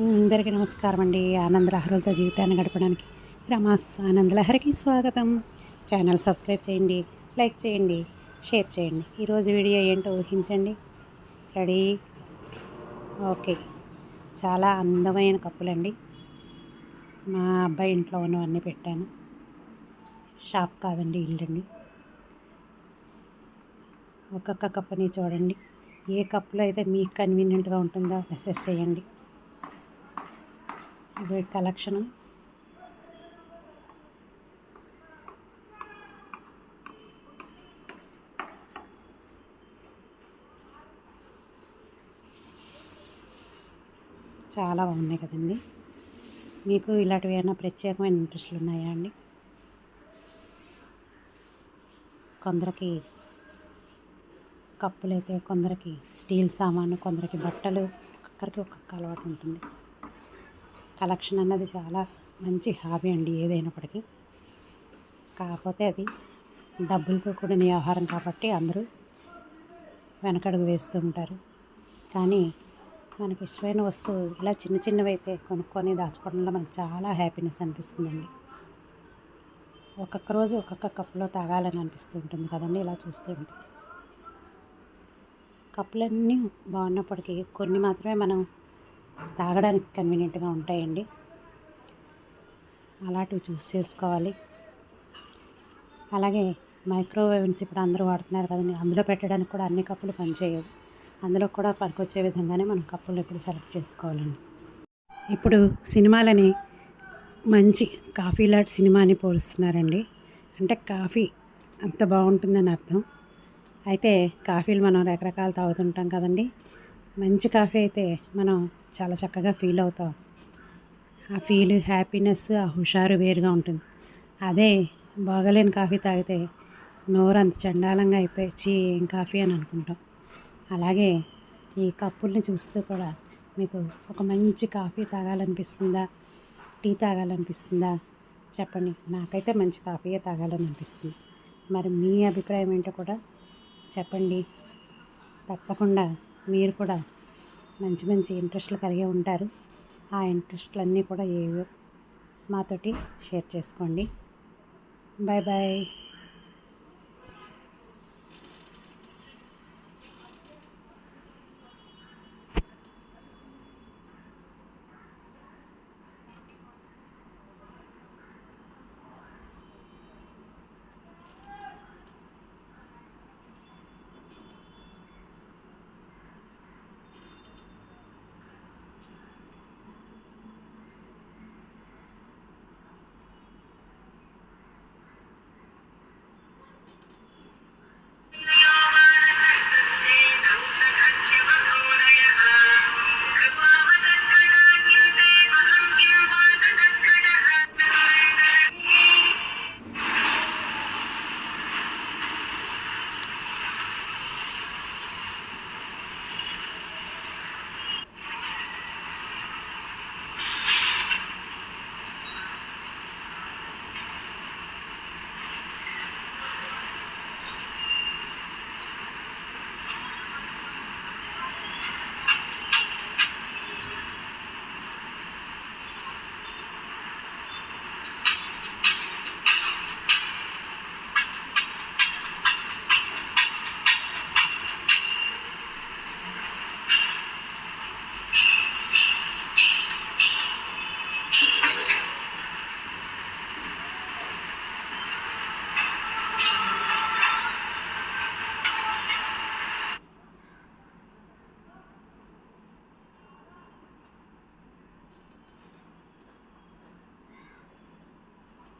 అందరికీ నమస్కారం అండి ఆనందలహరులతో జీవితాన్ని గడపడానికి రమాస్ ఆనందలహరికి స్వాగతం. ఛానల్ సబ్స్క్రైబ్ చేయండి లైక్ చేయండి షేర్ చేయండి. ఈరోజు వీడియో ఏంటో ఊహించండి. రెడీ? ఓకే. చాలా అందమైన కప్పులండి. మా అబ్బాయి ఇంట్లో ఉన్నవన్నీ పెట్టాను. షాప్ కాదండి ఇల్లండి. ఒక్కొక్క కప్పుని చూడండి. ఏ కప్పులో అయితే మీకు కన్వీనియంట్గా ఉంటుందో మెసేజ్ చేయండి. ఇది కలెక్షన్ చాలా బాగున్నాయి కదండి. మీకు ఇలాంటివి ఏమైనా ప్రత్యేకమైన ఇంట్రెస్ట్లు ఉన్నాయా అండి? కొందరికి కప్పులైతే కొందరికి స్టీల్ సామాను కొందరికి బట్టలు ఒక్కొక్కరికి ఒక్కొక్క అలవాటు ఉంటుంది. కలెక్షన్ అన్నది చాలా మంచి హాబీ అండి ఏదైనప్పటికీ. కాకపోతే అది డబ్బులతో కూడిన వ్యవహారం కాబట్టి అందరూ వెనకడుగు వేస్తూ ఉంటారు. కానీ మనకి ఇష్టమైన వస్తువు ఇలా చిన్న చిన్నవి అయితే కొనుక్కొని దాచుకోవడంలో మనకు చాలా హ్యాపీనెస్ అనిపిస్తుందండి. ఒక్కొక్క రోజు ఒక్కొక్క కప్పులో తాగాలని అనిపిస్తూ ఉంటుంది కదండి ఇలా చూస్తూ ఉంటే. కప్పులన్నీ బాగున్నప్పటికీ కొన్ని మాత్రమే మనం తాగడానికి కన్వీనియంట్గా ఉంటాయండి. అలాంటివి చూస్ చేసుకోవాలి. అలాగే మైక్రోవేవ్స్ ఇప్పుడు అందరూ వాడుతున్నారు కదండి. అందులో పెట్టడానికి కూడా అన్ని కప్పులు పనిచేయవు. అందులో కూడా పనికొచ్చే విధంగానే మనం కప్పులు ఇప్పుడు సెలెక్ట్ చేసుకోవాలండి. ఇప్పుడు సినిమాలని మంచి కాఫీ లాట్ సినిమాని పోలుస్తున్నారండి. అంటే కాఫీ అంత బాగుంటుందని అర్థం. అయితే కాఫీలు మనం రకరకాలు తాగుతుంటాం కదండి. మంచి కాఫీ అయితే మనం చాలా చక్కగా ఫీల్ అవుతాం. ఆ ఫీల్ హ్యాపీనెస్ ఆ హుషారు వేరుగా ఉంటుంది. అదే బాగలేని కాఫీ తాగితే నోరు అంత చండాలంగా అయిపోయి చీ ఏం కాఫీ అని అనుకుంటాం. అలాగే ఈ కప్పుల్ని చూస్తూ కూడా మీకు ఒక మంచి కాఫీ తాగాలనిపిస్తుందా? టీ తాగాలనిపిస్తుందా? చెప్పండి. నాకైతే మంచి కాఫీయే తాగాలని అనిపిస్తుంది మరి మీ అభిప్రాయం ఏంటో కూడా చెప్పండి. తప్పకుండా మీరు కూడా మంచి మంచి ఇంట్రెస్ట్లు కలిగి ఉంటారు. ఆ ఇంట్రెస్ట్లన్నీ కూడా ఏవో మాతోటి షేర్ చేసుకోండి. Bye bye